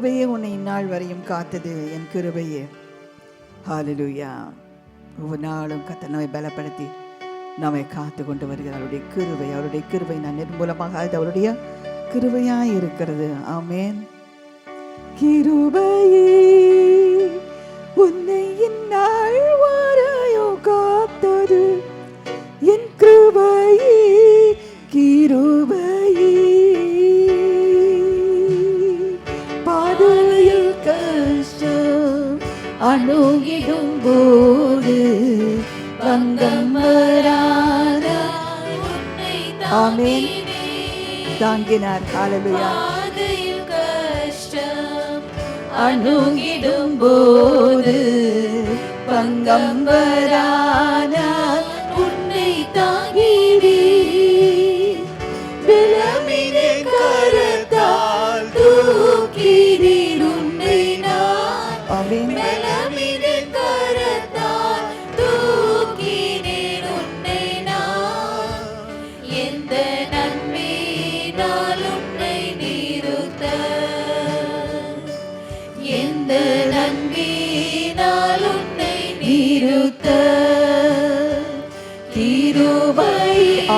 கிருபையே உன்னை இந்நாள் வரையும் காத்தது. என் கிருபையே. ஹalleluya ஒவ்வொரு நாளும் கத்த நம்மை பலப்படுத்தி நம்மை காத்து கொண்டு வருகிறார். அவருடைய கிருவை அவருடைய கிருவை நான் நிர்மூலமாக அது அவருடைய கிருபையாய் இருக்கிறது. ஆமேன் கிருபையே. அணுகிடும் போது பங்கம் வராத ஆமென். தாங்கினார். கஷ்டம் அணுகிடும் போது பங்கம்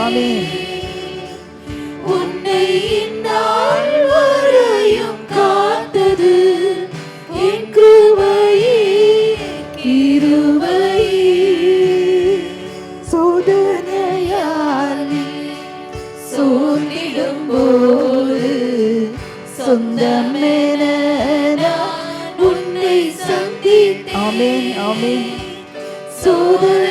ஆமென். உன்னை இந்நாள் வரையும் காத்தது. என் கிருபையே, கிருபையே. சோதனையால் நீ சோர்ந்திடும் போது சொந்தமென நான் உன்னை சந்தித்தேன். ஆமென் ஆமென். சோதனையாலே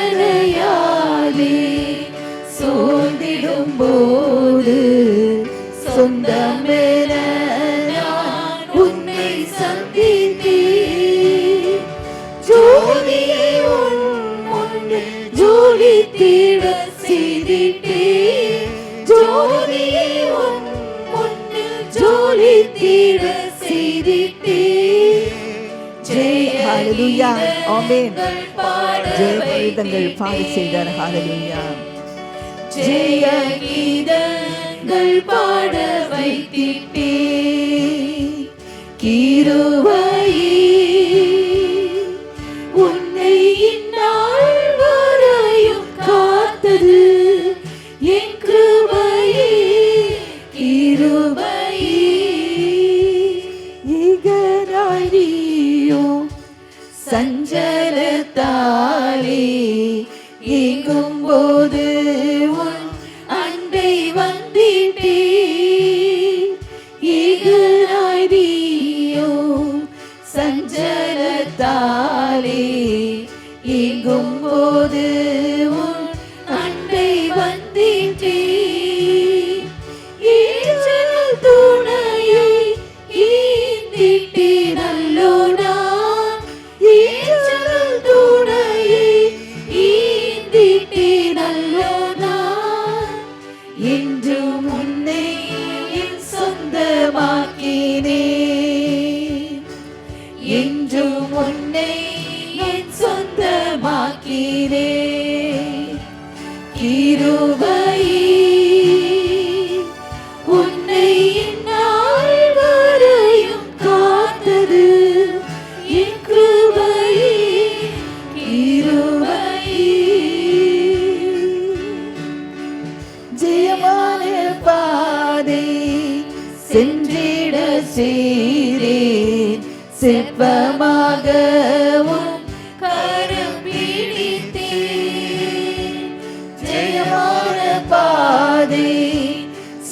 ஹalleluya. ஆமென் ஜெய கீதங்கள் பாடி செய்தார். ஹalleluya ஜெய கீதங்கள் பாட வைத்திட்டே. கிருபையே உன்னை இந்நாள் வரையும் காத்தது. என் கிருபையே கிருபையே ஈகராய் சஞ்சலத்தாலே ஏங்கும் போது உன் அண்டை வந்திட்டே. சஞ்சலத்தாலே ஏங்கும் போது உன் அண்டை வந்திட்டே துணையை ஈந்திட்டே நல்லோனா ஈச்சல் துணையை ஈந்திட்டே நல்லோனா என்றும் உன்னை என் சொந்தமாக்கி சொந்தமாக்கினே கிருபையே உன்னை இந்நாள் வரையும் காத்தது. என் கிருபையே ஜெயமான பாதை சென்றிட செய்தேன். செப்பமாக உன்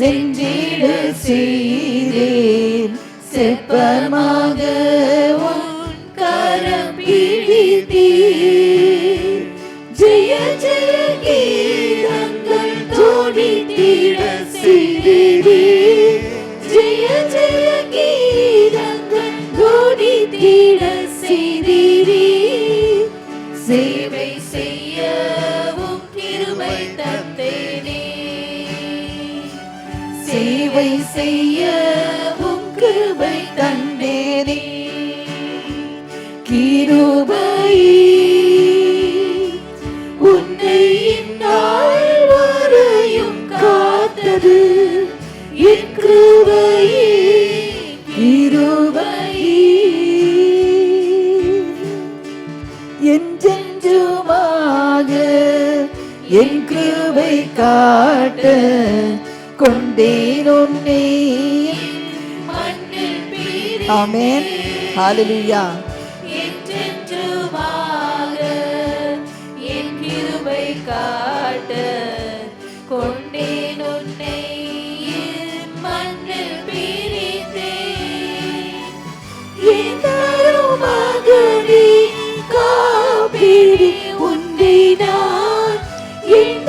சென்றிட செய்தேன். செப்பமாக உன் கரம் பிடித்தேன் ஜெய ஜெய கீதங்கள் தோடித்திட செய்தே ஜெய ஜெய கீதங்கள் தோடித்திட செய்தீரே. சேவை செய்ய உங்குவை தந்தேனே. கிருபை உன்னை இந்நாள் வரையும் காத்தது. என் கிருபை கிருபை என்றென்றுமாக என் கிருபை காட்ட கொண்டேன் உன்னை. ஹalleluya. காட்ட கொண்டேன் உன்னை. மண்ணில் பிரித்தேன். உன்னை நான். என்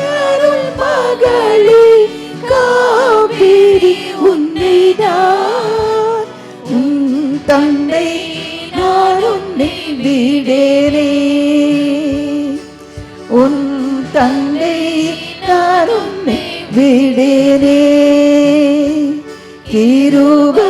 நான் உன்னை விடேனே உன் தந்தை நான் உன்னை விடேனே கிருபை